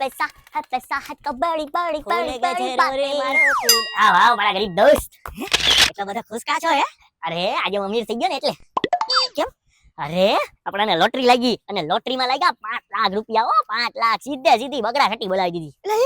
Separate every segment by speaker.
Speaker 1: પૈસા હાથ પૈસા બળી
Speaker 2: ફૂલે
Speaker 1: બળી બળી.
Speaker 2: મારો ફૂલ.
Speaker 1: આવ આવ મારા ગરીબ દોસ્ત.
Speaker 2: એટલા બધા ખુશકા છો હે?
Speaker 1: અરે આજે હું અમીર થઈ ગયો ને એટલે. કેમ? અરે આપણાને લોટરી લાગી અને લોટરીમાં લાગ્યા પાંચ લાખ રૂપિયા હો પાંચ લાખ સીધે સીધી બગડા ખટી બોલાવી દીધી.
Speaker 2: એટલે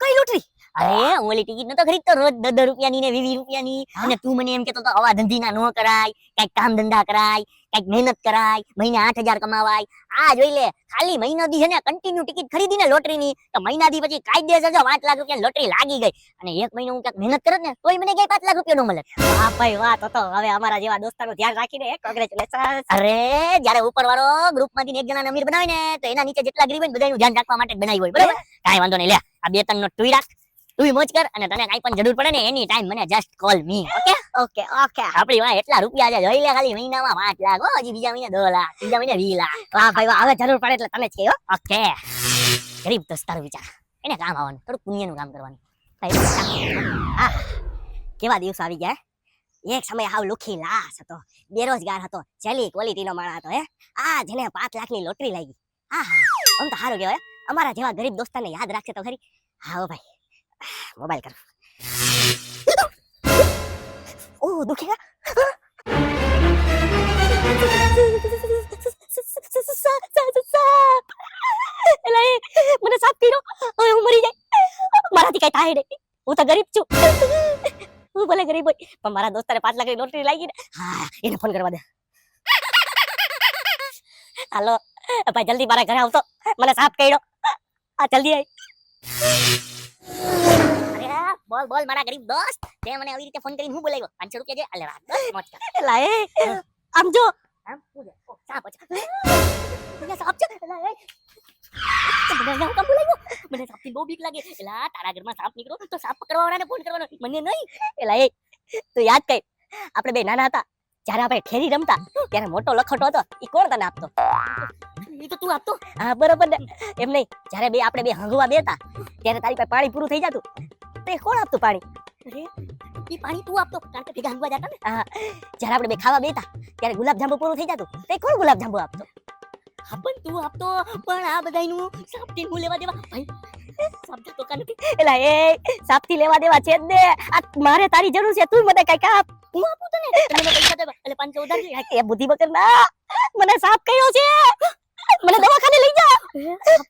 Speaker 2: કઈ લોટરી?
Speaker 1: અરે હું ઓલી ટિકિટ નતો ખરીદતો? રોજ દસ દસ રૂપિયાની ને વીસ રૂપિયાની. અને તું મને એમ કેતો તો આવા ધંધીના ન કરાય કંઈક કામ ધંધા કરાય કંઈક મહેનત કરાય મહિને આઠ હજાર કમાવાય. આ જોઈ લે ખાલી મહિના દી છે ને કન્ટિન્યુ ટિકિટ ખરીદી ને લોટરીની તો મહિના દી પછી કાયદેસર જો પાંચ લાખ રૂપિયા લોટરી લાગી ગઈ. અને એક મહિનો હું ક્યાંક મહેનત કરત ને તોય મને કઈ પાંચ લાખ રૂપિયા નો મળે.
Speaker 2: વાહ ભાઈ વાત તો તો હવે અમારા જેવા દોસ્તારો ધ્યાન રાખીને કોંગ્રેચ્યુલેશન
Speaker 1: અરે જયારે ઉપર વાળો ગ્રુપમાંથી એક જણાને અમીર બનાવે ને તો એના નીચે જેટલા ગરીબ હોય ને બધાનું ધ્યાન રાખવા માટે બનાવી હોય બરાબર? કાંઈ વાંધો નહીં લે આ બે ત્રણ નો ટુઈ રાખ. તું મોજ કર અને તને કાંઈ પણ જરૂર પડે ને એની ટાઈમ મને just call me okay
Speaker 2: okay okay
Speaker 1: આપણી વાહ એટલા રૂપિયા છે જોઈ લે ખાલી મહિનામાં પાંચ લાખ હો હજી બીજા મહિને દો લાખ બીજા મહિને વી લાખ.
Speaker 2: વાહ ભાઈ વાહ હવે જરૂર પડે એટલે તમે જ કહો
Speaker 1: ઓકે ગરીબ દોસ્ત તારો વિચાર એને કામ આવવાનું થોડું પુણ્યનું કામ કરવાનું.
Speaker 2: કેવા દિવસ આવી ગયા એક સમય હાવ લુખી લાશ હતો બેરોજગાર હતો છેલ્લી ક્વોલિટીનો માણસ હતો હે? આ જેને પાંચ લાખની લોટરી લાગી. હા હા આમ તો સારું કહેવાય અમારા જેવા ગરીબ દોસ્તાને યાદ રાખશે તો ખરી. હા ભાઈ મોબાઈલ કર ઓ દુખે મને સાપ પીડો હવે હું મરી જાય મારાથી કઈ થાય નહીં હું તો ગરીબ છું હું ભલે ગરીબ હોય મારા દોસ્તારે પાંચ લાખની લોટરી લાગી ને હા એને ફોન કરવા દે હાલો ભાઈ જલ્દી મારા ઘરે આવતો મને સાપ કર્યો આ જલ્દી
Speaker 1: અરે બોલ બોલ મારા ગરીબ દોસ્ત. તે મને આવી રીતે ફોન કરીને હું બોલાવ્યો? પાંચસો રૂપિયા જે અલે વાત કર.
Speaker 2: એલા આમ જો.
Speaker 1: આમ પૂજે. ઓ સાપ છે અહીંયા સાપ છે? લાય મને હું કામ બોલાવ્યો? મને સાપથી બહુ બીક લાગે. એલા તારા ઘરમાં સાપ નીકળો તો સાપ પકડવા વાળાને ફોન કરવાનો. મને નહીં.
Speaker 2: એલા એ તો યાદ કઈ આપણે બે નાના હતા. જ્યારે આપણે ઠેરી રમતા ત્યારે મોટો લખોટો હતો એ કોણ તને આપતો?
Speaker 1: એ તો તું આપતો.
Speaker 2: હા બરોબર ને. એમ નહીં જ્યારે બે આપણે બે હંગવા બેતા ત્યારે તારી પાસે પાણી પૂરું થઈ જતું. તો કોણ આપતું પાણી?
Speaker 1: એ પાણી તું આપતો કારણ કે ભેગા હંગવા જતા ને.
Speaker 2: જ્યારે આપણે બે ખાવા બેતા ત્યારે ગુલાબ જાંબુ પૂરું થઈ જતું. તો કોણ ગુલાબ જાંબુ આપતો?
Speaker 1: હા પણ તું આપતો પણ આ બધાનું સાપથી હું લેવા દેવા? ભાઈ
Speaker 2: એલા એ સાપથી લેવા દેવા છે જ ને. આ મારે તારી જરૂર છે તું મને કઈ કાપ
Speaker 1: હું આપું તને? તને પૈસા દેવા એટલે પાંચ ઉધાર લે.
Speaker 2: એ બુદ્ધિ બકર ના મને સાપ કયો છે. મને દવાખાને લઈ જા.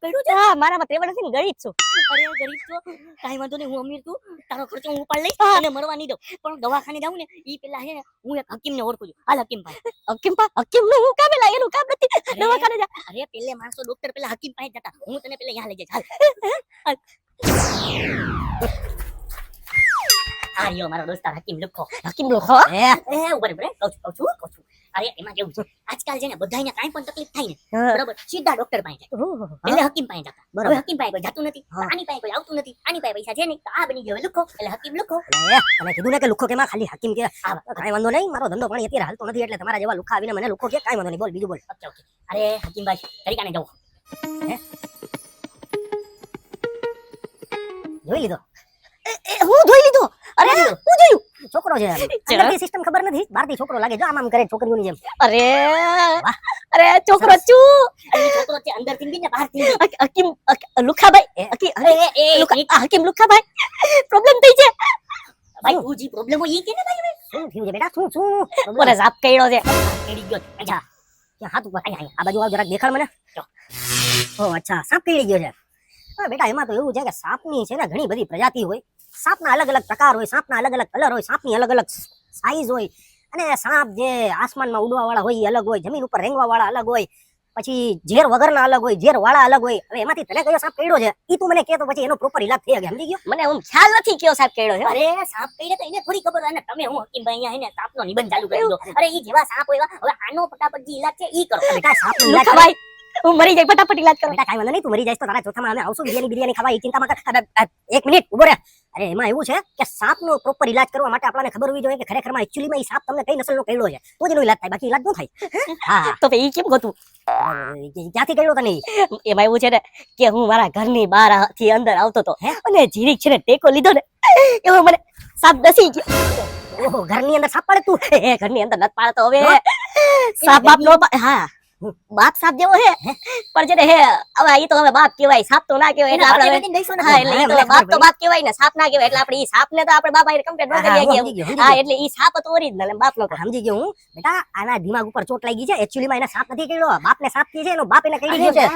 Speaker 1: પડ્યો છે?
Speaker 2: હા મારામાં ત્રેવડ નથી ને ગરીબ છું.
Speaker 1: અરે ગરીબ છો કાઈ વાંધો નહીં. હું અમીર છું. તારો ખર્ચો હું ઉપાડ લઈશ. અને મરવા નહીં દઉં. પણ દવાખાને જાઉં ને ઈ પેલા હે ને હું એક હકીમને ઓળખું છું. હાલ હકીમ ભાઈ.
Speaker 2: હકીમ ભાઈ હકીમનું હું કામે એનું કામ નથી. દવાખાને જા.
Speaker 1: અરે પેલે માણસો ડોક્ટર પેલા હકીમ પાસે જતા. હું તને પેલા અહીંયા લઈ જઈશ. હાલ. આ રહ્યો મારો દોસ્તાર હકીમ લુખો
Speaker 2: હકીમનું
Speaker 1: એ એ ઉપર ઉપર કહું છું કહું છું કહું છું અરે એમાં કેવું છે આજકાલ છે ને બધાને કાંઈ પણ તકલીફ થાય ને બરોબર સીધા ડોક્ટર પાસે જાય એટલે હકીમ પાસે જતા
Speaker 2: બરોબર.
Speaker 1: હકીમ પાસે કોઈ જતું નથી
Speaker 2: હા.
Speaker 1: આની પાસે કોઈ આવતું નથી આની પાસે પૈસા છે નહીં તો આ બની ગયો લખો લુખો એટલે હકીમ લુખો
Speaker 2: તમે કીધું ને કે લુખો કેમાં ખાલી હકીમ કે કાંઈ વાંધો નહીં મારો ધંધો પાણી અત્યારે હાલતો નથી એટલે તમારા જેવા લુખા આવીને મને લુખો કે કાંઈ વાંધો નહીં બોલ બીજું બોલ
Speaker 1: ઓકે ઓકે અરે હકીમભાઈ તરીકાને જાઓ
Speaker 2: જોઈ લીધો હું જોઈ લીધો અરે હું જોયું છોકરો છે અંદરથી સિસ્ટમ ખબર નથી બહારથી છોકરો લાગે જો આમ આમ કરે છોકરીઓની જેમ અરે અરે છોકરો
Speaker 1: ચુ છોકરો છે અંદરથી ને બહારથી
Speaker 2: હકીમ લુખાભાઈ હકી
Speaker 1: અરે એ
Speaker 2: હકીમ લુખાભાઈ પ્રોબ્લેમ થઈ છે
Speaker 1: ભાઈ તું જે પ્રોબ્લેમ હોય કે ને ભાઈ
Speaker 2: શું થયું છે બેટા શું શું મને સાપ કઈડો છે
Speaker 1: કેડી ગયો અચ્છા
Speaker 2: હાથ ઉપર. આ બાજુ આવ જરાક દેખાડ મને ઓ અચ્છા સાપ કઈડી ગયો છે હા બેટા એમાં તો એવું છે કે સાપની છે ને ઘણી બધી પ્રજાતિ હોય. સાપના અલગ અલગ પ્રકાર હોય સાપના અલગ અલગ કલર હોય સાપની અલગ અલગ સાઈઝ હોય. અને સાપ જે આસમાનમાં ઉડવા વાળા હોય એ અલગ હોય જમીન ઉપર રેંગવા વાળા અલગ હોય પછી ઝેર વગરના અલગ હોય ઝેર વાળા અલગ હોય. હવે એમાંથી તને કયો સાપ કેડો છે? ઈ તું મને કે તો પછી એનો પ્રોપર ઇલાજ થઈ ગયા સમજી ગયો? મને હું ખ્યાલ નથી કયો સાપ કેડો છે.
Speaker 1: અરે સાપ કેડે તો એને થોડી ખબર હોય ને તમે હું હકીમભાઈ અહીંયા એને સાપનો નિબંધ ચાલુ કરી દો. અરે ઈ જેવા સાપ હોય હવે આનો ફટાફટ જે ઇલાજ છે ઈ કરો.
Speaker 2: બેટા સાપનો ઇલાજ
Speaker 1: લુખાભાઈ,
Speaker 2: હું મરી જાય ફટાફટ ઇલાજ કરો. કાંઈ વાંધો નહીં તું મરી જાય તો તારા ચોથામાં અમે આવશું બિરિયાની બિરિયાની ખાવા. એ ચિંતા કર. એક મિનિટ ઊભો રહે અરે એમાં એવું છે કે સાપનો પ્રોપર ઇલાજ કરવા માટે આપણને ખબર હોવી જોઈએ કે ખરેખરમાં એકચ્યુઅલીમાં એ સાપ તમને કઈ નસલનો કહેલો છે. તો જ એનો ઇલાજ થાય. બાકી ઇલાજ ન થાય. હા?
Speaker 1: તો ભાઈ કેમ ગોતું?
Speaker 2: ક્યાંથી કઈડો તને
Speaker 1: એમાં એવું છે ને કે હું મારા ઘરની બહારથી અંદર આવતો હતો અને જીરીક છે ને ટેકો લીધો ને એવો મને સાપ દસી ગયો.
Speaker 2: ઓહો ઘરની અંદર સાપ પાડે તું?
Speaker 1: એ ઘરની અંદર નત પાડતો હવે. સાપ બાપ નો હા.
Speaker 2: બાપ સાપ જેવો હે. પણ છે ને હે હવે ઈ તો હવે બાપ કહેવાય સાપ તો ના કહેવાય એટલે આપણે હા એટલે ઈ તો બાપ તો બાપ કહેવાય ને સાપ ના કહેવાય એટલે આપણે ઈ સાપ ને તો આપણે બાપ હારે compare ન કરી શકીએ. હા એટલે ઈ સાપ તો ઓરિજિનલ એમ બાપ નો
Speaker 3: સમજી ગયો હું. બેટા આના દિમાગ ઉપર ચોટ લાગી છે. એક્ચ્યુઅલી માં એને સાપ નથી કર્યો. બાપને સાપ કહે છે એનો બાપ એને કહી ગયો છે.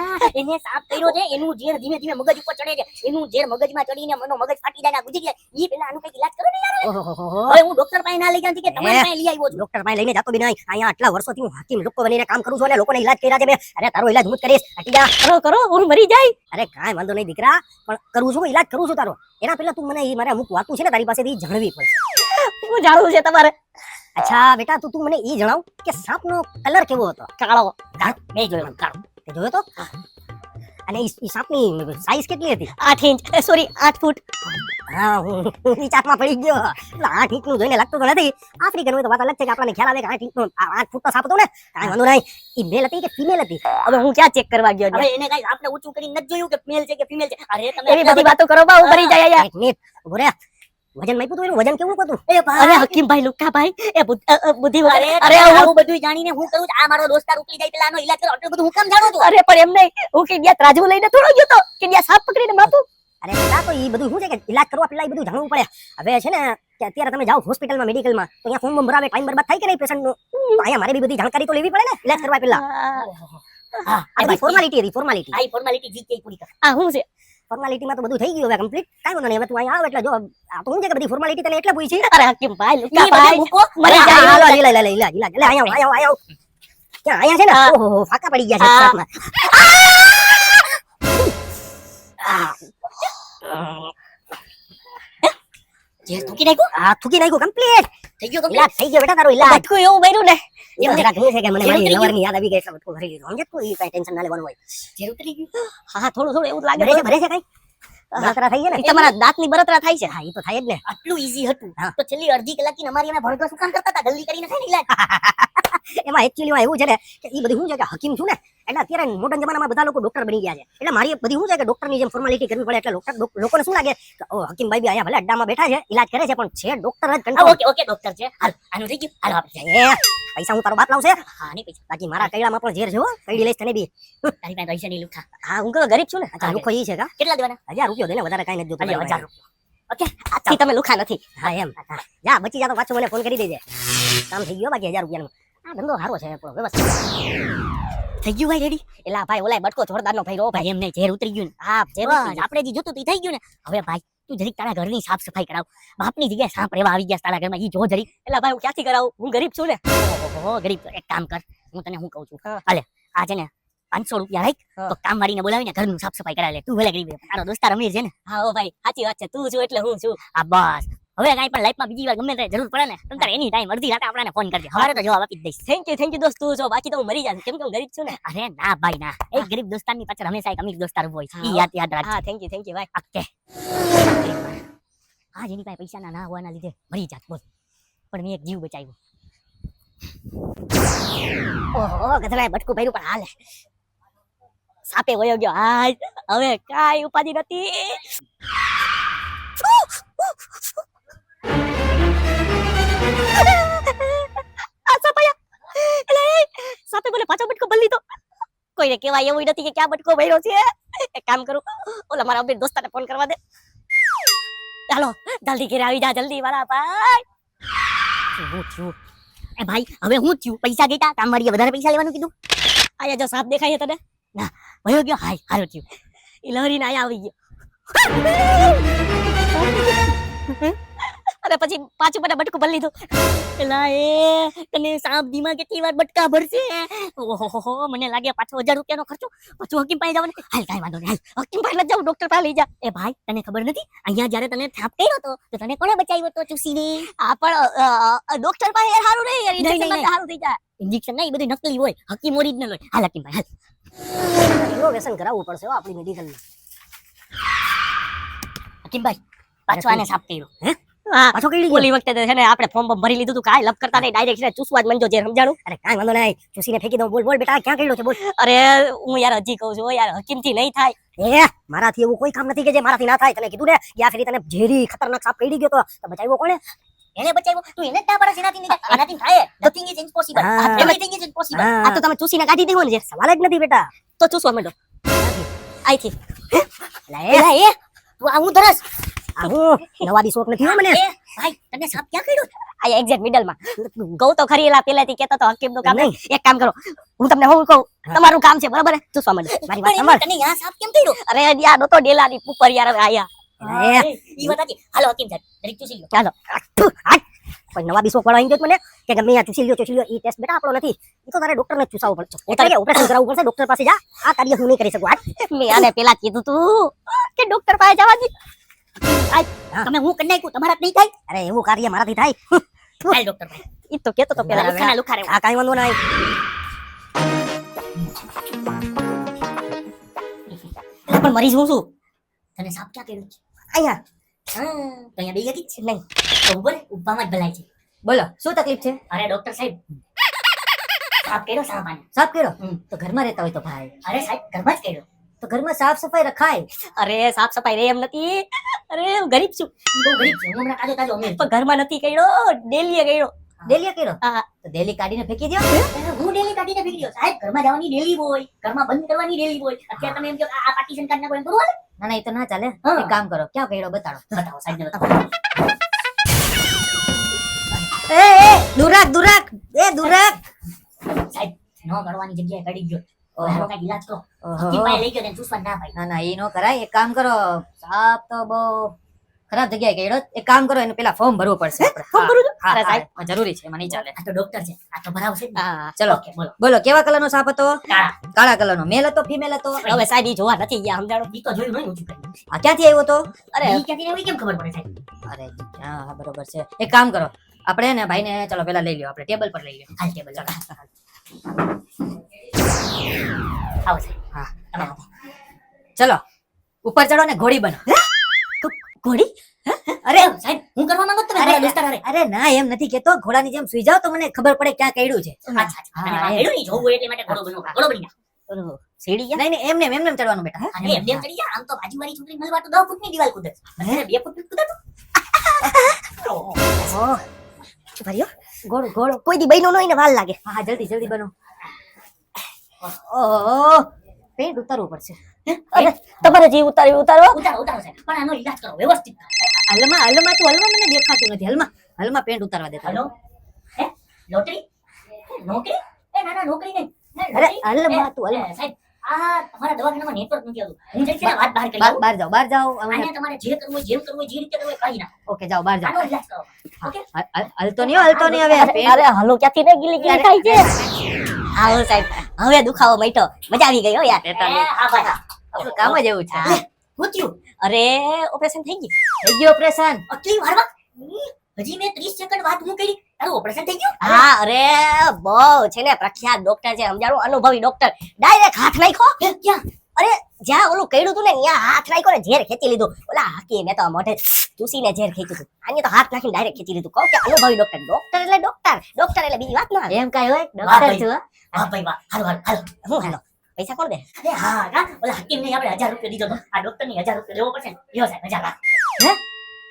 Speaker 1: એને સાફ કર્યો છે એનું ઝેર ધીમે ધીમે મગજ ઉપર ચડે છે. એનું ઝેર મગજમાં ચડીને મનો મગજ ફાટી જાય ને ગુજરી જાય. ઈ પેલા આનું કઈ ઈલાજ કરો ને યાર હવે. હું ડોક્ટર પાસે ના લઈ જાઉં છું કે તમારે? પાસે લઈ આવ્યો છું.
Speaker 3: ડોક્ટર પાસે લઈને જતો બી નહીં. અહીંયા આટલા વર્ષોથી હું હાકીમ લોકો બનીને કામ કરું છું અને લોકોને ઈલાજ કર્યા છે બે. અરે તારો ઈલાજ હું જ કરીશ. હટી જા
Speaker 2: કરો કરો. હું મરી જાય.
Speaker 3: અરે કાંઈ વાંધો નહીં દીકરા. પણ કરું છું ઈલાજ કરું છું તારો. એના પહેલા તું મને એ મારે અમુક વાતું છે ને તારી પાસેથી જાણવી પડશે.
Speaker 2: હું જાણવું છે તમારે.
Speaker 3: અચ્છા બેટા તું તું મને એ જણાવ કે સાપનો કલર કેવો હતો?
Speaker 2: કાળો.
Speaker 1: મેં જોયો કાળો.
Speaker 3: જોયો તો? અને ઈ સાપની સાઈઝ કેટલી હતી?
Speaker 2: આઠ ઇંચ સોરી આઠ ફૂટ.
Speaker 3: હા હું વિચારમાં પડી ગયો. એટલે આઠ ઇંચનું જોઈને લાગતું તો નથી. આફ્રિકન હોય તો વાત અલગ છે કે આપણને ખ્યાલ આવે કે આઠ ઇંચનો આઠ ફૂટનો સાપ હતો ને. કાંઈ વાંધો નહીં. ઈ મેલ હતી કે ફિમેલ હતી?
Speaker 2: હવે હું ક્યાં ચેક કરવા ગયો
Speaker 1: હવે એને કઈ આપણે ઊંચું કરીને નથી જોયું કે મેલ છે કે ફિમેલ છે? અરે તમે
Speaker 2: એવી બધી વાતો કરો બા ઉભરી જાય યાર
Speaker 3: એક મિનિટ ઊભો વજન માપ્યું તું એનું? વજન કેવું હતું
Speaker 1: એ
Speaker 2: અરે
Speaker 1: ભાઈ!
Speaker 2: હકીમભાઈ લુકાભાઈ એ બુદ્ધ-
Speaker 1: અરે
Speaker 2: અરે હું
Speaker 1: બધું જાણીને હું કરું આ મારો દોસ્તાર ઉકલી જાય પેલાનો ઈલાજ કરો. આટલું બધું હું કામ જાણું છું
Speaker 2: અરે પણ એમ નહીં. હું કે ત્યાં ત્રાજવું લઈને થોડો ગયો તો કે ત્યાં સાપ પકડીને માપું?
Speaker 3: અરે બેટા તો એ બધું શું છે કે ઈલાજ કરવા પેલા એ બધું જાણવું પડે. હવે છે ને કે અત્યારે તમે જાઓ હોસ્પિટલમાં મેડિકલમાં તો અહીંયા ફોર્મ ભરાવે ટાઈમ બરબાદ થાય કે નહીં પેશન્ટનો? તો અહીંયા મારે બી બધી જાણકારી તો લેવી પડે ને ઈલાજ કરવા પેલા.
Speaker 1: હા.
Speaker 3: ફોર્માલિટી હતી ફોર્માલિટી
Speaker 1: આ ફોર્માલિટી જીત પૂરી કર.
Speaker 2: આ હું છે?
Speaker 3: ફોર્માલિટીમાં તો બધું થઈ ગયું હવે કમ્પ્લીટ કાંઈ વાંધો નહીં હવે તું અહીં આવ એટલે જો આ તો હું કે બધી ફોર્માલિટી તને એટલે પૂછી?
Speaker 2: અરે હકીમ
Speaker 1: ભાઈ લુકા
Speaker 2: ભાઈ?
Speaker 1: મૂકો.
Speaker 2: મરી જા
Speaker 3: હાલો, લે, લે, લે, ઈલાજ, ઈલાજ. લે, આયા આયા અહીંયા ક્યાં અહીંયા છે ને?
Speaker 2: હા.
Speaker 3: ઓહો ફાકા પડી ગયા છે
Speaker 2: હા.
Speaker 3: સાપમાં.
Speaker 1: જે થૂકી નાખ્યું?
Speaker 3: આ થૂકી નાખ્યું કમ્પ્લીટ
Speaker 1: થઈ ગયો complete?
Speaker 3: થઈ ગયો બેટા તારો ઈલાજ
Speaker 2: બટકું એવું બન્યું ને.
Speaker 3: એમ જરાક શું છે કે મને મારી લવરની યાદ આવી ગઈ એટલે બટકું ભરી લીધું સમજે તું? ઈ ટેન્શન ના લેવાનું હોય.
Speaker 1: જે ઉતરી ગયું.
Speaker 2: હા હા, થોડું થોડું એવું લાગે
Speaker 3: ભરે છે ભરે છે કાંઈ? બળતરા થઈ છે ને?
Speaker 2: ઈ દાંતની બરતરા થાય છે.
Speaker 3: હા તો થાય જ ને.
Speaker 1: આટલું ઈઝી હતું. તો છેલ્લી અડધી કલાકથી અમારી અમે ભણતો શું કામ કરતા હતા? જલ્દી કરીને થાય ને ઈલાજ?
Speaker 3: એમાં એકચ્યુઅલી એવું છે ને કે ઈ બધું શું છે કે હકીમ છું ને? એટલે અત્યારે મોટા જમાનામાં બધા લોકો ડોક્ટર બની ગયા છે. એટલે મારી બધી શું છે કે ડોક્ટરની જેમ ફોર્માલિટી કરવી પડે એટલે ડોક્ટર લોકોને શું લાગે? કે ઓ હકીમભાઈ બી અહીંયા ભલે અડ્ડામાં બેઠા છે ઇલાજ કરે છે પણ છે ડોક્ટર જ કંટ્રોલ
Speaker 1: ઓકે ઓકે ડોક્ટર છે. હાલ આનું થઈ ગયું. હાલ આપણે
Speaker 3: પૈસા હું તારો બાપ લાવશે?
Speaker 1: હા નહીં પૈસા.
Speaker 3: બાકી મારા કૈડામાં પણ ઝેર છે હો. લઈશ તને બી.
Speaker 1: તારી પાસે પૈસા નહીં લુખા.
Speaker 3: હા હું કહું ગરીબ છું ને. અચ્છા લુખો ઈ છે કા?
Speaker 1: કેટલા દેવાના?
Speaker 3: હજાર રૂપિયો દે ને વધારે કાંઈ નથી જોતું
Speaker 1: હજાર. ઓકે
Speaker 2: આથી તમે લુખા નથી.
Speaker 3: હા એમ. જા બચી જા તો પાછો મને ફોન કરી દેજે. કામ થઈ ગયો બાકી હજાર રૂપિયાનું. આ ધંધો સારો છે વ્યવસ્થિત.
Speaker 1: થઈ ગયું ભાઈ રેડી
Speaker 2: એલા ભાઈ ઓલાય બટકો જોરદારનો ભાઈ રો ભાઈ.
Speaker 1: એમને ઝેર ઉતરી ગયું
Speaker 3: હા જે
Speaker 1: આપણે જે જોતું થઈ ગયું ને. હવે ભાઈ તું જરીક તારા ઘરની સાફ સફાઈ કરાવ. બાપની જગ્યાએ સાપ રેવા આવી ગયા તારા ઘરમાં. ઈ જો જરીક.
Speaker 2: એલા ભાઈ હું ક્યાંથી કરાવું? હું ગરીબ છું ને.
Speaker 1: ઓહો ગરીબ. એક કામ કર. હું તને હું કહું છું?
Speaker 2: હા.
Speaker 1: હાલે આ છે ને પાંચસો રૂપિયા રાખ. તો કામ વાળીને બોલાવીને ઘરનું સાફ સફાઈ કરાવી તું ભલે ગરીબ તારો દોસ્તાર અમીર છે ને.
Speaker 2: હા ઓ ભાઈ સાચી વાત છે. તું છું એટલે હું છું.
Speaker 1: આ બસ. હવે કાંઈ પણ લાઈફમાં બીજી વાર ગમે ત્યારે જરૂર પડે ને તમ તારે એની ટાઈમ અડધી રાતે આપણને ફોન કરજે. હવે તો જવાબ આપી દઈશ.
Speaker 2: થેન્ક યુ થેન્ક યુ દોસ્ત. તું છો બાકી તો હું મરી જાય કેમ કે હું ગરીબ છું ને.
Speaker 1: અરે ના ભાઈ ના. એક ગરીબ દોસ્તારની પાછળ હંમેશા એક અમીર દોસ્તાર હોય છે. યાદ યાદ રાખ
Speaker 2: હા થેન્ક યુ થેન્ક યુ ભાઈ
Speaker 1: ઓકે. હા જેની પાસે પૈસા ના હોવાના લીધે મરી જાત બોલ. પણ મેં એક જીવ બચાવ્યો.
Speaker 2: ઓહો ગધડાએ બટકું ભર્યું પણ હાલે. સાપે વયો ગયો. હાય. હવે કાઈ ઉપાધિ નથી. સાપે બોલે, પાછો બટકો ભરી લીધો કોઈને કહેવાય એવું નથી કે ક્યાં બટકો ભર્યો છે. એક કામ કરું, ઓલા મારા બે દોસ્તાને ફોન કરવા દે. ચાલો જલ્દી ઘેર આવી જા, જલ્દી મારા ભાઈ.
Speaker 1: શું થયું? એ ભાઈ, હવે હું થયું? પૈસા ગીતા કામ વાળીએ વધારે પૈસા લેવાનું કીધું?
Speaker 2: આયા જો સાપ દેખાય તને.
Speaker 1: ભયો ગયો? હાય, હારો થયું.
Speaker 2: એ લહરીને આયા આવી ગયો. અને પછી પાછું મને બટકું ભરી લીધું.
Speaker 1: એલા એ તને સાપ ધીમા કેટલી વાર બટકા ભરશે? ઓહો મને લાગે પાછો હજાર રૂપિયાનો ખર્ચો. પાછું હકીમ પાસે જવાનું. હાલ કાંઈ વાંધો નહીં. હાલ
Speaker 2: હકીમ પાસે જાઉં ડોક્ટર પાસે લઈ જા.
Speaker 1: એ ભાઈ તને ખબર નથી? અહીંયા જ્યારે તને થાપ કર્યો હતો તો તને કોણે બચાવ્યો હતો ચૂસીને?
Speaker 2: આ પણ ડોક્ટર પાસે યાર સારું નહીં. યાર ઇન્જેક્શન સારું થઈ જાય.
Speaker 1: ઇન્જેક્શન નહીં બધી નકલી હોય. હકીમ ઓરિજિનલ હોય. હાલ હકીમ ભાઈ હાલ.
Speaker 3: ઇનોવેશન કરાવવું પડશે આપણી મેડિકલમાં
Speaker 1: હકીમ ભાઈ પાછો આને સાપ કર્યો.
Speaker 2: હા?
Speaker 3: પાછો કઈ
Speaker 2: ઓલી વખતે છે ને આપણે ફોર્મ ભરી લીધું કાંઈ લપ કરતા નહીં. ડાયરેક્ટ છે ચૂસવા જ મંજો જે સમજાણું.
Speaker 3: અરે કાંઈ વાંધો નહીં. ચૂસીને ફેંકી દઉં. બોલ બોલ બેટા ક્યાં કર્યો છે? બોલ.
Speaker 2: અરે હું યાર હજી કહું છું યાર હકીમથી નહીં થાય.
Speaker 3: એ મારાથી એવું કોઈ કામ નથી કે જે મારાથી ના થાય. તને કીધું ને યા ફેરી તને ઝેરી ખતરનાક સાપ કઈ ગયો તો તો બચાવ્યો કોણે?
Speaker 1: એને બચાવ્યો? તું એને જ ના એનાથી નહીં એનાથી થાય. Everything is impossible everything is impossible
Speaker 2: આ તો તમે ચૂસીને કાઢી દેવો ને
Speaker 4: સવાલ જ નથી બેટા.
Speaker 2: તો ચૂસવા માંડો. આઈથી
Speaker 4: એ.
Speaker 1: તું ધરસ.
Speaker 4: નવાદી શોખ નથી મને.
Speaker 1: ભાઈ તને સાપ ક્યાં કર્યો?
Speaker 2: આ એક્ઝેક્ટ મિડલમાં ગૌ તો ખરી એલા પેલાથી કહેતો તો હકીમનું કામ એક કામ કરો. હું તમને હું કહું તમારું કામ છે બરાબર? ચૂસવા માંડો મારી વાત સાંભળ.
Speaker 1: તને યા સાપ કેમ કર્યો?
Speaker 2: અરે યાર નતો ડેલાની ઉપર યાર આયા.
Speaker 1: ઈ વાત હતી હાલો હકીમ સાહેબ દરેક ચૂસી લો
Speaker 2: ચાલો.
Speaker 4: થુ, હાટ. કોઈ નવાદી શોખ વાળો આવી ગયો મને કે ગમે ત્યાં ચૂસી લ્યો ચૂસી લ્યો. ઈ ટેસ્ટ બેટા આપણો નથી. ઈ તો તારે ડોક્ટરને ચૂસાવવો પડશે એટલે કે ઓપરેશન કરાવવું પડશે ડોક્ટર પાસે જા. આ કાર્ય હું નહીં કરી શકું
Speaker 2: મેં આને પેલા કીધું તું કે ડોક્ટર પાસે જવા દે.
Speaker 1: તમે હું કરી નાખ્યું તમારા નહીં થાય?
Speaker 4: અરે એવું કાર્ય મારાથી થાય.
Speaker 1: હાલ ડોક્ટર
Speaker 2: ઈ તો કેતો તો
Speaker 1: પેલા લુખાના લુખા
Speaker 4: આ કાઈ વાંધો નહીં
Speaker 2: પણ મરી જવું છું?
Speaker 1: તને સાપ ક્યાં કર્યો છે?
Speaker 4: અહીંયા.
Speaker 1: હા તો અહીંયા બેગી છે. નહીં. તો ઉપર ઉભામાં જ ભલાય છે.
Speaker 4: બોલો શું તકલીફ છે?
Speaker 1: અરે ડોક્ટર સાહેબ. સાપ કર્યો સાપ આને
Speaker 4: કર્યો. તો ઘરમાં રહેતા હોય તો ભાઈ.
Speaker 1: અરે સાહેબ ઘરમાં જ કર્યો
Speaker 4: તો ઘરમાં સાફ સફાઈ રખાય.
Speaker 2: અરે સાફ સફાઈ રે એમ નથી. અરે હું ગરીબ છું.
Speaker 1: બહુ ગરીબ છું. હમણાં તાજો તાજો અમે
Speaker 2: પણ ઘરમાં નથી કર્યો. ડેલીએ કર્યો.
Speaker 4: ડેલીએ કર્યો?
Speaker 2: હા.
Speaker 4: તો ડેલી કાઢીને ફેંકી દો
Speaker 1: હું? ડેલી કાઢીને ફેંકી દો સાહેબ ઘરમાં જવાની ડેલી હોય ઘરમાં બંધ કરવાની ડેલી હોય. અત્યારે તમે એમ કહો કે આ પાર્ટીશન કાઢ નાખો એમ કરવું?
Speaker 4: ના ના એ તો ના ચાલે. એક કામ કરો. ક્યાં કર્યો બતાડો.
Speaker 1: બતાવો સાહેબ બતાવો.
Speaker 4: એ એ દુરાક દુરાક. એ દુરાક.
Speaker 1: સાહેબ ન કરવાની જગ્યાએ કાઢી ગયો. આનો કાંઈક ઈલાજ કરો.
Speaker 4: ઓહો.
Speaker 1: લઈ ગયો તેને ચૂસવા ના પાડી
Speaker 4: ના ના એ નો કરાય. એક કામ કરો. સાપ તો બહુ ખરાબ જગ્યાએ કર્યો એક કામ કરો એનું પેલા ફોર્મ ભરવું પડશે.
Speaker 2: ફોર્મ
Speaker 4: હા, હા,
Speaker 2: સાહેબ.
Speaker 4: જરૂરી છે મને ચાલે.
Speaker 1: આ તો ડોક્ટર છે. આ તો ભરાવશે
Speaker 2: હા
Speaker 4: ચલો.
Speaker 1: બોલો.
Speaker 4: બોલો કેવા કલરનો સાપ હતો?
Speaker 1: કાળા.
Speaker 4: કલર નો મેલ હતો ફિમેલ હતો?
Speaker 2: હવે સાહેબ જોવા નથી ગયા સમજાણો?
Speaker 1: ઈ તો જોયું નહીં ઊંચું
Speaker 4: આ ક્યાંથી આવ્યો હતો
Speaker 2: અરે.
Speaker 1: ઈ ક્યાંથી કેમ ખબર પડે સાહેબ?
Speaker 4: અરે હા હા, બરોબર છે. એક કામ કરો. આપણે ને ભાઈને ચલો પેલા લઈ લ્યો. આપણે ટેબલ પર લઈ લ્યો.
Speaker 1: હાલ ટેબલ ચલો. આવો સાહેબ.
Speaker 4: હા
Speaker 1: તમે આવો.
Speaker 4: ચલો ઉપર ચડો ને ઘોડી બનો.
Speaker 2: ઘોડી?
Speaker 1: અરે સાહેબ હું કરવા માંગો તમે
Speaker 4: અરે,
Speaker 1: દોસ્તાર હારે?
Speaker 4: અરે ના એમ નથી કેતો. ઘોડાની જેમ સુઈ જાવ તો મને ખબર પડે ક્યાં કઈડું છે.
Speaker 1: અચ્છા અચ્છા નહીં જોવું એટલે માટે ઘોડો બનો. ઘોડો બની જા
Speaker 2: સીડી
Speaker 4: નહીં નહીં એમને એમ એમને ચડવાનું બેટા હે?
Speaker 1: અને એમ તેમ કરી જા આમ તો બાજુવાળી છોકરી મળવા તો 10 ફૂટની દિવાલ કૂદે. છે. અત્યારે ફૂટ કૂદે તો.
Speaker 4: ઓહ, ભર્યો? ઘોડો ઘોડો
Speaker 2: કોઈ દી બહેનો નો ને વાલ લાગે.
Speaker 4: હા જલ્દી જલ્દી બનો. ઓહો પેન્ટ ઉતારવું પડશે.
Speaker 2: અરે તમારે જે ઉતાર્યું ઉતારો
Speaker 1: ઉતારો ઉતારો છે પણ આનો ઈલાજ કરો વ્યવસ્થિત
Speaker 4: હલમાં હલમાં તો હલમાં મને દેખાતું નથી. હલમાં હલમાં પેન્ટ ઉતારવા દેતા.
Speaker 1: હલો? હે? લોટરી નોકરી? એ ના ના નોકરી નહીં
Speaker 4: અરે? હલમાં તું હલમાં.
Speaker 1: સાહેબ આ તમારા દવાખાનામાં નેટવર્ક નથી આવતું. હું જઈશ ને વાત બહાર કરી
Speaker 4: બાર બહાર જાઓ બહાર જાઓ.
Speaker 1: આને તમારે જે કરવું હોય જેમ કરવું હોય જે રીતે કરવું હોય કરી. નાખો
Speaker 4: ઓકે જાઓ બહાર જાઓ.
Speaker 1: ઓકે?
Speaker 4: હલતો નહીં હલતો નહીં હવે
Speaker 2: અરે હલો ક્યાંથી ને ગીલી ગીલી થાય છે? આવો સાહેબ હવે દુખાવો મટ્યો મજા આવી ગઈ હો યાર.
Speaker 1: હા ભાઈ હા.
Speaker 4: કામ જ એવું છે.
Speaker 1: શું
Speaker 2: અરે ઓપરેશન થઈ ગયું.
Speaker 4: થઈ ગયું ઓપરેશન.
Speaker 1: આટલી વારમાં હજી મેં 30 સેકન્ડ વાત હું કરી. તારું ઓપરેશન થઈ ગયું?
Speaker 2: હા અરે બહુ છે ને પ્રખ્યાત ડોક્ટર છે. સમજાણું અનુભવી ડોક્ટર ડાયરેક્ટ હાથ નાખ્યો.
Speaker 1: ક્યાં?
Speaker 2: અરે જ્યાં ઓલું કર્યું હતું ને ત્યાં હાથ નાખ્યો ને ઝેર ખેંચી લીધું. ઓલા હાકી મેં તો મોઢે ચૂસીને ઝેર ખેંચ્યું હતું આને તો હાથ નાખીને ડાયરેક્ટ ખેંચી લીધું. કહું કે અનુભવી ડોક્ટર ડોક્ટર એટલે ડોક્ટર ડોક્ટર એટલે બીજી વાત ના
Speaker 4: એમ કાંઈ હોય? ડોક્ટર છું હો.
Speaker 1: ભાઈ વાહ હાલો હાલો હાલો
Speaker 2: હું હાલો પૈસા કોણ દે
Speaker 1: અરે હા કા ઓલા હકીમ ને આપણે હજાર રૂપિયા દીધો તો આ ડોક્ટરની હજાર રૂપિયા લેવો પડશે લ્યો સાહેબ હજાર લાખ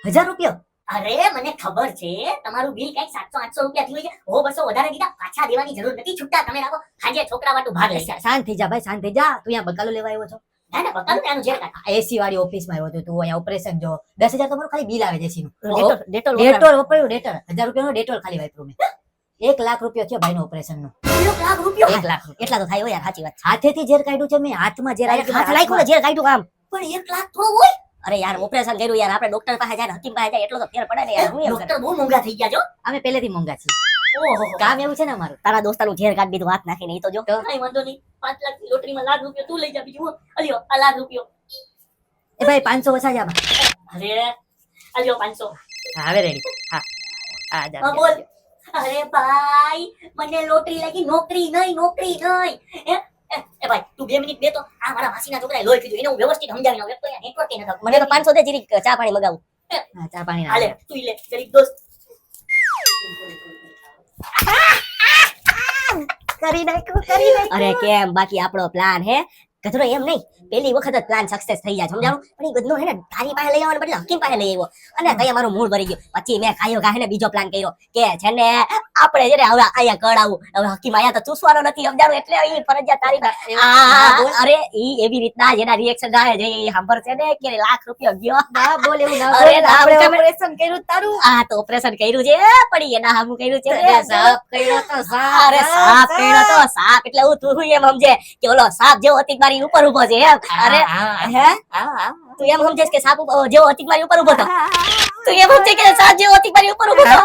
Speaker 4: હજાર રૂપિયો
Speaker 1: અરે મને ખબર છે તમારું બિલ કંઈક સાતસો આઠસો રૂપિયા થયું છે હો બસો વધારે દીધા પાછા દેવાની જરૂર નથી છૂટા તમે રાખો સાંજે છોકરા વાટું ભાગ લેશે
Speaker 4: શાંત થઈ જા ભાઈ શાંત થઈ જા તું અહીંયા બકાલો લેવા આવ્યો છો
Speaker 1: ના ના બકાલું ને આનું કાઢ
Speaker 4: એસી વાળી ઓફિસમાં આવ્યો છો તું અહીંયા ઓપરેશન જો દસ હજાર તમારું ખાલી બિલ આવે છે એસી નું
Speaker 2: ડેટોલ ડેટોલ
Speaker 4: ડેટોલ વપરાયું ડેટોલ હજાર રૂપિયાનું ડેટોલ ખાલી મેં એક લાખ રૂપિયો થયો ભાઈનો ઓપરેશન નો.
Speaker 1: એક લાખ રૂપિયો?
Speaker 4: એક લાખ
Speaker 2: એટલા તો થાય હોય યાર સાચી વાત
Speaker 4: હાથેથી ઝેર કાઢ્યું છે મેં હાથમાં ઝેર
Speaker 2: હાથ ને ઝેર કાઢ્યું કામ.
Speaker 1: પણ એક લાખ થોડો હોય.
Speaker 2: અરે યાર ઓપરેશન કર્યું યાર આપણે ડોક્ટર પાસે જાય હકીમ પાસે જાય એટલો તો ફેર પડે ને યાર હું
Speaker 1: ડોક્ટર બહુ મોંઘા થઈ ગયા છો.
Speaker 4: અમે પહેલેથી મોંઘા છીએ.
Speaker 1: ઓહો.
Speaker 4: કામ એવું છે ને અમારું.
Speaker 2: તારા દોસ્તાનું ઝેર કાઢ દીધું હાથ નાખીને ઈ તો જો.
Speaker 1: કઈ વાંધો નહીં. પાંચ લાખ લોટરીમાં લાખ રૂપિયા તું લઈ જા બીજું અલ્યો આ લાખ રૂપિયો.
Speaker 4: એ ભાઈ પાંચસો ઓછા છે
Speaker 1: અરે અલ્યો પાંચસો.
Speaker 4: હા હવે રેડી હા. હા જા,
Speaker 1: બોલ. અરે ભાઈ મને લોટરી લાગી નોકરી નહીં નોકરી નહીં. એ ભાઈ તું બે મિનિટ બે તો આ મારા માસીના છોકરાએ લોહી પીધું. એને હું વ્યવસ્થિત સમજાવી નાખું. એક તો નેટવર્ક નથી
Speaker 2: મને તો પાંચસો દે જીરીક ચા પાણી મગાવું.
Speaker 4: હા? ચા પાણી
Speaker 1: હાલે તું લે ગરીબ દોસ્ત.
Speaker 4: કરી નાખ્યું કરી નાખ્યું
Speaker 2: અરે કેમ? બાકી આપણો પ્લાન હે? ગધરો એમ નહીં. પેલી વખત જ પ્લાન સક્સેસ થઈ જાય સમજાણું? પણ એ ગધનો હે ને તારી પાસે લઈ આવવાને બદલે હકીમ પાસે લઈ આવ્યો. અને કઈ અમારું મૂળ ભરી ગયું. પછી મેં ખાયો કાહે ને બીજો પ્લાન કર્યો કે છે ને આપણે છે ને હવે અહીંયા કડાવું હવે હકીમ આયા તો ચૂસવાનો નથી સમજાણું? એટલે એ ફરજિયાત તારી અરે ઈ એવી રીતના જેના રિએક્શન આવે એ સાંભળશે ને કે લાખ રૂપિયા ગયો.
Speaker 4: ના બોલ એવું ના
Speaker 2: અરે
Speaker 4: આપણે ઓપરેશન કર્યું તારું.
Speaker 2: આ તો ઓપરેશન કર્યું છે પણ એના હામું કર્યું છે.
Speaker 4: સાપ કર્યો તો સાપ.
Speaker 2: અરે સાપ કર્યો તો સાપ. એટલે હું તું એમ સમજે? કે ઓલો સાપ જેવો હતી મારી ઉપર ઊભો છે એમ અરે હે તું એમ સમજે કે સાપ જેવો અતિક મારી ઉપર ઊભો હતો તું એમ સમજે કે સાપ જેવો અતિક મારી ઉપર ઊભો હતો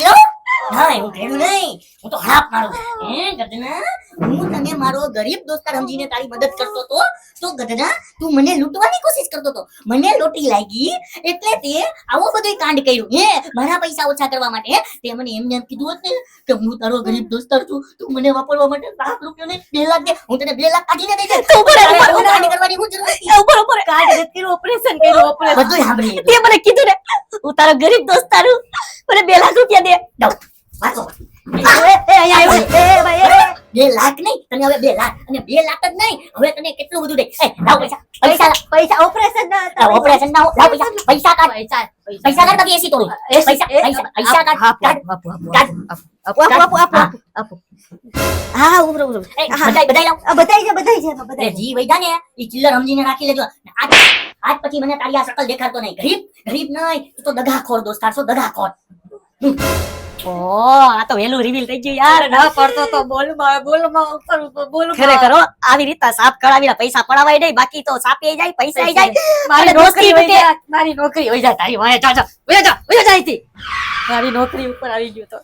Speaker 1: લો હું ઘેડું નહીં હું તો હરાપ મારું હે ગધના હું તને મારો ગરીબ દોસ્તાર સમજીને તારી મદદ કરતો તો તો ગધડા તું મને લૂંટવાની કોશિશ કરતો તો. મને લોટી લાગી એટલે તે આવો બધો કાંડ કર્યું. હે મારા પૈસા ઓછા કરવા માટે. તે મને એમને એમ કીધું હતું કે હું તારો ગરીબ દોસ્તાર છું. તું મને વાપરવા માટે લાખ રૂપિયા ને બે લાખ દે. હું તને બે લાખ કાઢીને દઈ દઈશ.
Speaker 2: ઉપર ઉપર
Speaker 1: કાંડ કરવાની હું જરૂર
Speaker 2: ઉપર ઉપર
Speaker 4: કાંડ કર્યું ઓપરેશન કર્યું ઓપરેશન
Speaker 1: બધું સાંભળી
Speaker 2: તે મને કીધું ને હું તારો ગરીબ દોસ્તાર છું. મને બે લાખ રૂપિયા દે.
Speaker 1: વાંચો.
Speaker 4: એ અહીંયા આવ્યો. એ ભાઈ એ.
Speaker 1: બે લાખ નહીં તને હવે બે લાખ અને બે લાખ જ નહીં. હવે તને કેટલું બધું દે? એ લાવ પૈસા. પૈસા
Speaker 4: પૈસા ઓપરેશન ના
Speaker 1: ઓપરેશન ના લાવ પૈસા. પૈસા કાઢ.
Speaker 4: પૈસા
Speaker 1: પૈસા કાઢ બાકી એસી તોડું. પૈસા પૈસા પૈસા કાઢ. કાઢ.
Speaker 4: આપો આપો હા. ઉભરો ઉભરો.
Speaker 1: બધાય બધાય લાવ.
Speaker 4: બધાય છે બધાય છે બધાય
Speaker 1: જી ને ઈ ચિલ્લર સમજીને રાખી લેજો. આજ આજ પછી મને તારી આ શકલ દેખાડતો નહીં. ગરીબ ગરીબ નહીં તો દગાખોર દોસ્તાર છો દગાખોર.
Speaker 2: ઓહ આ તો વેલું રિવીલ થઈ ગયું યાર.
Speaker 4: ન પડતો તો બોલમાં બોલમાં ઉપર
Speaker 2: બોલમાં. કરો આવી રીતના સાપ કરાવીને પૈસા પડાવાય નહીં. બાકી તો સાપે આવી જાય પૈસા આવી જાય.
Speaker 4: મારી નોકરી હોય મારી નોકરી હોય જાય. તારી વાય જા જા જા ઓય જાય થી મારી નોકરી ઉપર આવી ગયું તો.